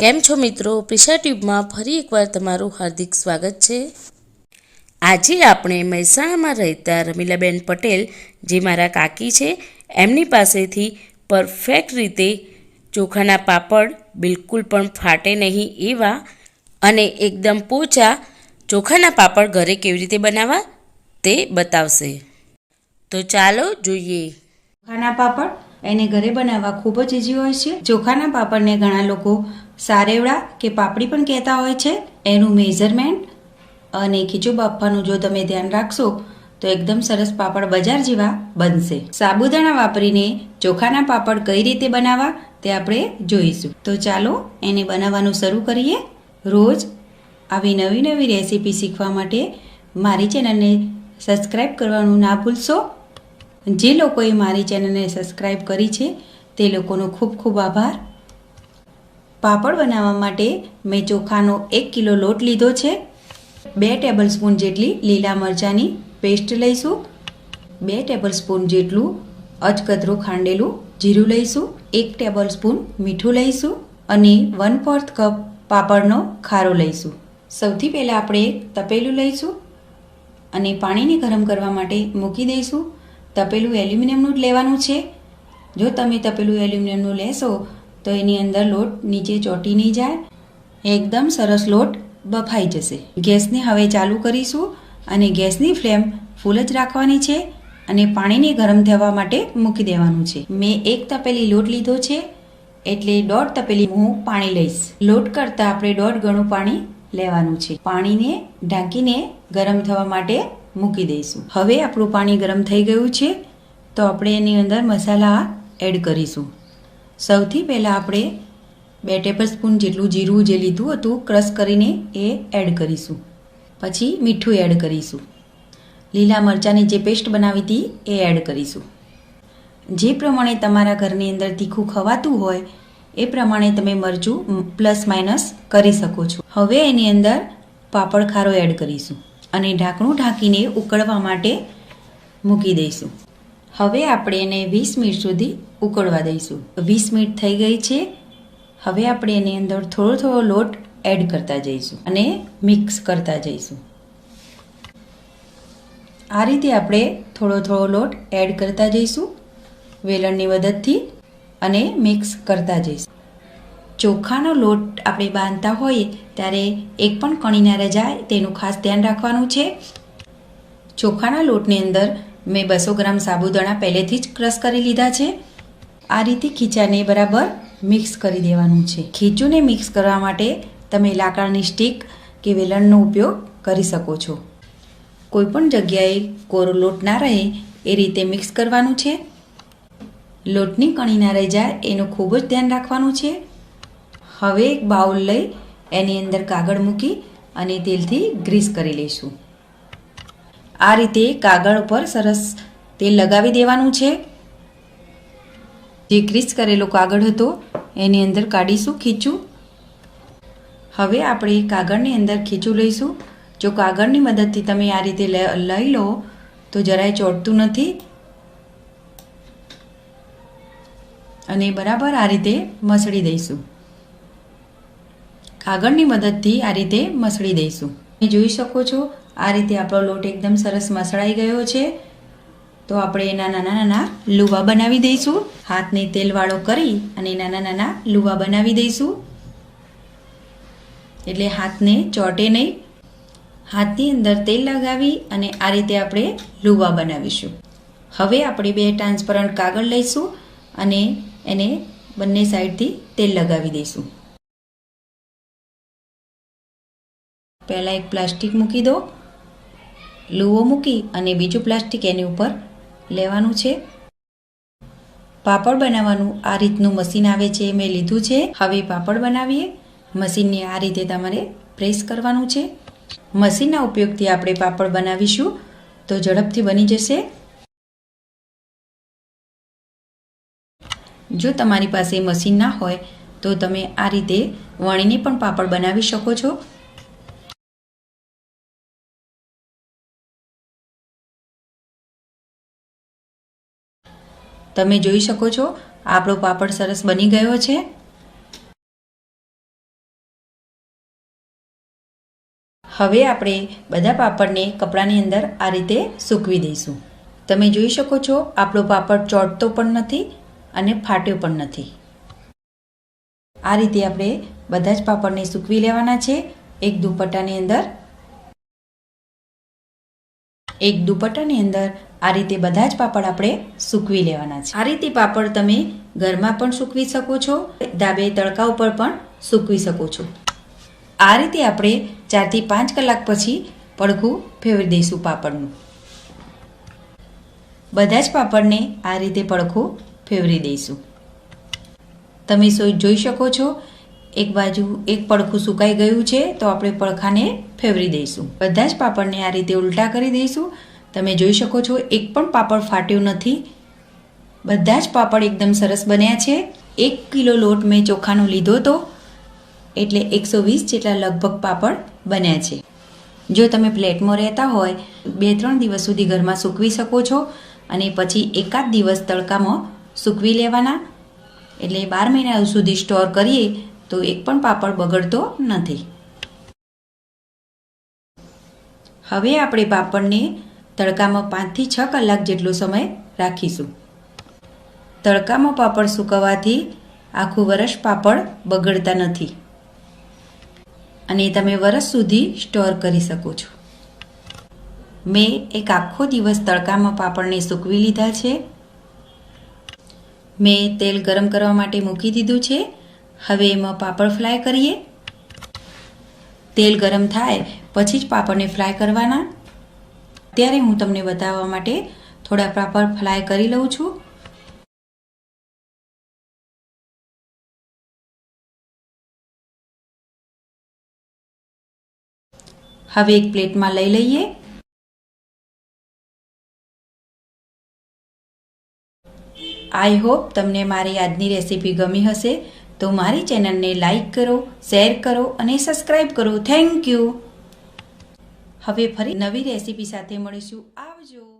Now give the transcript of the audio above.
કેમ છો મિત્રો? પ્રિશા ટ્યુબમાં ફરી એકવાર તમારું હાર્દિક સ્વાગત છે. આજે આપણે મહેસાણામાં રહેતા રમીલાબેન પટેલ, જે મારા કાકી છે, એમની પાસેથી પરફેક્ટ રીતે ચોખાના પાપડ બિલકુલ પણ ફાટે નહીં એવા અને એકદમ પોચા ચોખાના પાપડ ઘરે કેવી રીતે બનાવવા તે બતાવશે. તો ચાલો જોઈએ. ચોખાના પાપડ એને ઘરે બનાવવા ખૂબ જ ઇઝી હોય છે. ચોખાના પાપડને ઘણા લોકો સારેવડા કે પાપડી પણ કહેતા હોય છે, એનું મેઝરમેન્ટ અને ખીચું બાફવાનું જો તમે ધ્યાન રાખશો, તો એકદમ સરસ પાપડ બજાર જેવા બનશે. સાબુદાણા વાપરીને ચોખાના પાપડ કઈ રીતે બનાવવા તે આપણે જોઈશું. તો ચાલો એને બનાવવાનું શરૂ કરીએ. રોજ આવી નવી નવી રેસીપી શીખવા માટે મારી ચેનલને સબસ્ક્રાઈબ કરવાનું ના ભૂલશો. જે લોકોએ મારી ચેનલને સબસ્ક્રાઈબ કરી છે, તે લોકોનો ખૂબ ખૂબ આભાર. પાપડ બનાવવા માટે મેં ચોખાનો એક કિલો લોટ લીધો છે. બે ટેબલ સ્પૂન જેટલી લીલા મરચાંની પેસ્ટ લઈશું. બે ટેબલ સ્પૂન જેટલું અજકતરું ખાંડેલું જીરું લઈશું. એક ટેબલ સ્પૂન મીઠું લઈશું અને વન ફોર્થ કપ પાપડનો ખારો લઈશું. સૌથી પહેલાં આપણે તપેલું લઈશું અને પાણીને ગરમ કરવા માટે મૂકી દઈશું. તપેલું એલ્યુમિનિયમનું જ લેવાનું છે. જો તમે તપેલું એલ્યુમિનિયમનું લેશો તો એની અંદર લોટ નીચે ચોંટી નહીં જાય. એકદમ સરસ લોટ બફાઈ જશે. ગેસને હવે ચાલુ કરીશું અને ગેસની ફ્લેમ ફૂલ જ રાખવાની છે અને પાણીને ગરમ થવા માટે મૂકી દેવાનું છે. મેં એક તપેલી લોટ લીધો છે એટલે દોઢ તપેલી હું પાણી લઈશ. લોટ કરતાં આપણે દોઢ ગણું પાણી લેવાનું છે. પાણીને ઢાંકીને ગરમ થવા માટે મૂકી દઈશું. હવે આપણું પાણી ગરમ થઈ ગયું છે તો આપણે એની અંદર મસાલા એડ કરીશું. સૌથી પહેલાં આપણે બે ટેબલ સ્પૂન જેટલું જીરું જે લીધું હતું, ક્રશ કરીને એ એડ કરીશું. પછી મીઠું એડ કરીશું. લીલા મરચાંની જે પેસ્ટ બનાવી હતી, એ એડ કરીશું. જે પ્રમાણે તમારા ઘરની અંદર તીખું ખવાતું હોય, એ પ્રમાણે તમે મરચું પ્લસ માઇનસ કરી શકો છો. હવે એની અંદર પાપડ ખારો એડ કરીશું અને ઢાંકણું ઢાંકીને ઉકળવા માટે મૂકી દઈશું. હવે આપણે એને વીસ મિનિટ સુધી ઉકળવા દઈશું. વીસ મિનિટ થઈ ગઈ છે. હવે આપણે એની અંદર થોડો થોડો લોટ એડ કરતા જઈશું અને મિક્સ કરતા જઈશું. આ રીતે આપણે થોડો થોડો લોટ એડ કરતા જઈશું, વેલણની મદદથી અને મિક્સ કરતા જઈશું. ચોખાનો લોટ આપણે બાંધતા હોઈએ ત્યારે એક પણ કણી ના રજાય તેનું ખાસ ધ્યાન રાખવાનું છે. ચોખાના લોટની અંદર મેં બસો ગ્રામ સાબુદાણા પહેલેથી જ ક્રશ કરી લીધા છે. આ રીતે ખીચાને બરાબર મિક્સ કરી દેવાનું છે. ખીચુને મિક્સ કરવા માટે તમે લાકડાની સ્ટીક કે વેલણનો ઉપયોગ કરી શકો છો. કોઈપણ જગ્યાએ કોરો લોટ ના રહે એ રીતે મિક્સ કરવાનું છે. લોટની કણી ના રહી જાય એનું ખૂબ જ ધ્યાન રાખવાનું છે. હવે એક બાઉલ લઈ એની અંદર કાગળ મૂકી અને તેલથી ગ્રીસ કરી લઈશું. આ રીતે કાગળ ઉપર સરસ તેલ લગાવી દેવાનું છે. જે ગ્રીસ કરેલો કાગળ હતો, એની અંદર કાઢીશું, ખીચું. હવે આપણે કાગળની અંદર ખીચું લઈશું. જો કાગળની મદદથી તમે આ રીતે લઈ લો, તો જરાય ચોટતું નથી. અને બરાબર આ રીતે મસળી દઈશું. કાગળની મદદથી આ રીતે મસળી દઈશું. જોઈ શકો છો આ રીતે આપણો લોટ એકદમ સરસ મસળાઈ ગયો છે. તો આપણે એના નાના નાના લુવા બનાવી દઈશું. હાથને તેલવાળો કરી અને નાના નાના લુવા બનાવી દઈશું. એટલે હાથને ચોટે નહીં. હાથની અંદર તેલ લગાવી અને આ રીતે આપણે લુવા બનાવીશું. હવે આપણે બે ટ્રાન્સપરન્ટ કાગળ લઈશું અને એને બંને સાઈડથી તેલ લગાવી દઈશું. પહેલાં એક પ્લાસ્ટિક મૂકી દો. લુવો મૂકી અને બીજું પ્લાસ્ટિક એની ઉપર લેવાનું છે. પાપડ બનાવવાનું આ રીતનું મશીન આવે છે મેં લીધું છે. હવે પાપડ બનાવીએ. મશીનને આ રીતે તમારે પ્રેસ કરવાનું છે. મશીનના ઉપયોગથી આપણે પાપડ બનાવીશું તો ઝડપથી બની જશે. જો તમારી પાસે મશીન ના હોય તો તમે આ રીતે વણીને પણ પાપડ બનાવી શકો છો. તમે જોઈ શકો છો, આપણો પાપડ સરસ બની ગયો છે. હવે આપણે બધા પાપડને કપડાની અંદર આ રીતે સૂકવી દઈશું. તમે જોઈ શકો છો, આપણો પાપડ ચોટતો પણ નથી અને ફાટ્યો પણ નથી. આ રીતે આપણે બધા જ પાપડને સૂકવી લેવાના છે. એક દુપટ્ટાની અંદર એક દુપટ્ટાની અંદર આ રીતે બધા જ પાપડ આપણે સૂકવી લેવાના છે. આ રીતે પાપડ તમે ઘરમાં પણ સૂકવી શકો છો, ધાબે તડકા ઉપર પણ સૂકવી શકો છો. આ રીતે આપણે ચારથી પાંચ કલાક પછી પડખું ફેરવી દઈશું પાપડનું. બધા જ પાપડને આ રીતે પડખું ફેરવી દઈશું. તમે સો, જોઈ શકો છો, એક બાજુ એક પડખું સુકાઈ ગયું છે, તો આપણે પડખાને ફેરવી દઈશું. બધા જ પાપડને આ રીતે ઉલટા કરી દઈશું. તમે જોઈ શકો છો, એક પણ પાપડ ફાટ્યું નથી. બધા જ પાપડ એકદમ સરસ બન્યા છે. એક કિલો લોટ મેં ચોખાનો લીધો હતો એટલે એકસો વીસ જેટલા લગભગ પાપડ બન્યા છે. જો તમે પ્લેટમાં રહેતા હોય બે ત્રણ દિવસ સુધી ઘરમાં સૂકવી શકો છો અને પછી એકાદ દિવસ તડકામાં સૂકવી લેવાના. એટલે બાર મહિના સુધી સ્ટોર કરીએ તો એક પણ પાપડ બગડતો નથી. હવે આપણે પાપડને તડકામાં પાંચથી છ કલાક જેટલો સમય રાખીશું. તડકામાં પાપડ સૂકવવાથી આખું વરસ પાપડ બગડતા નથી. અને તમે વરસ સુધી સ્ટોર કરી શકો છો. મેં એક આખો દિવસ તડકામાં પાપડને સૂકવી લીધા છે. મેં તેલ ગરમ કરવા માટે મૂકી દીધું છે. હવે એમાં પાપડ ફ્રાય કરીએ. તેલ ગરમ થાય, પછી જ પાપડને ફ્રાય કરવાના. ત્યારે હું તમને બતાવવા માટે થોડા પાપડ ફ્રાય કરી લઉં છું. હવે એક પ્લેટમાં લઈ લઈએ. આઈ હોપ તમને મારી આજની રેસીપી ગમી હશે. તો મારી ચેનલને લાઇક કરો, શેર કરો અને સબસ્ક્રાઈબ કરો. Thank you. હવે ફરી નવી રેસીપી સાથે મળીશું. આવજો.